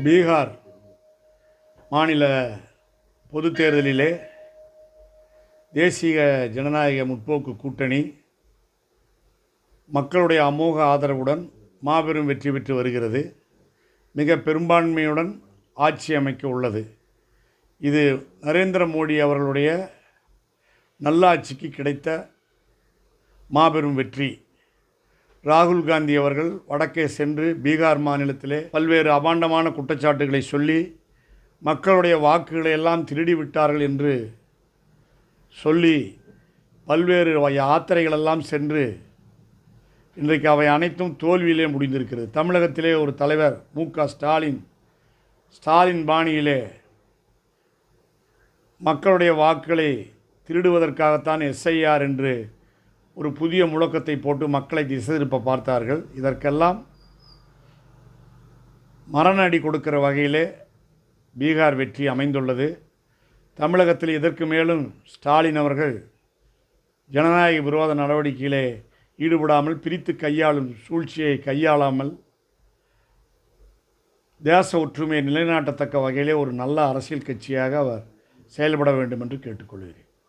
பீகார் மாநில பொது தேர்தலிலே தேசிய ஜனநாயக முற்போக்கு கூட்டணி மக்களுடைய அமோக ஆதரவுடன் மாபெரும் வெற்றி பெற்று வருகிறது. மிக பெரும்பான்மையுடன் ஆட்சி அமைக்க உள்ளது. இது நரேந்திர மோடி அவர்களுடைய நல்லாட்சிக்கு கிடைத்த மாபெரும் வெற்றி. ராகுல் காந்தி அவர்கள் வடக்கே சென்று பீகார் மாநிலத்திலே பல்வேறு அபாண்டமான குற்றச்சாட்டுகளை சொல்லி மக்களுடைய வாக்குகளை எல்லாம் திருடி விட்டார்கள் என்று சொல்லி பல்வேறு யாத்திரைகளெல்லாம் சென்று இன்றைக்கு அவை அனைத்தும் தோல்வியிலே முடிந்திருக்கிறது. தமிழகத்திலே ஒரு தலைவர் மு க ஸ்டாலின் ஸ்டாலின் பாணியிலே மக்களுடைய வாக்குகளை திருடுவதற்காகத்தான் எஸ்ஐஆர் என்று ஒரு புதிய முழக்கத்தை போட்டு மக்களை திசை திருப்ப பார்த்தார்கள். இதற்கெல்லாம் மரண அடி கொடுக்கிற வகையிலே பீகார் வெற்றி அமைந்துள்ளது. தமிழகத்தில் இதற்கு மேலும் ஸ்டாலின் அவர்கள் ஜனநாயக விரோத நடவடிக்கையிலே ஈடுபடாமல் பிரித்து கையாளும் சூழ்ச்சியை கையாளாமல் தேச ஒற்றுமையை நிலைநாட்டத்தக்க வகையிலே ஒரு நல்ல அரசியல் கட்சியாக அவர் செயல்பட வேண்டும் என்று கேட்டுக்கொள்கிறேன்.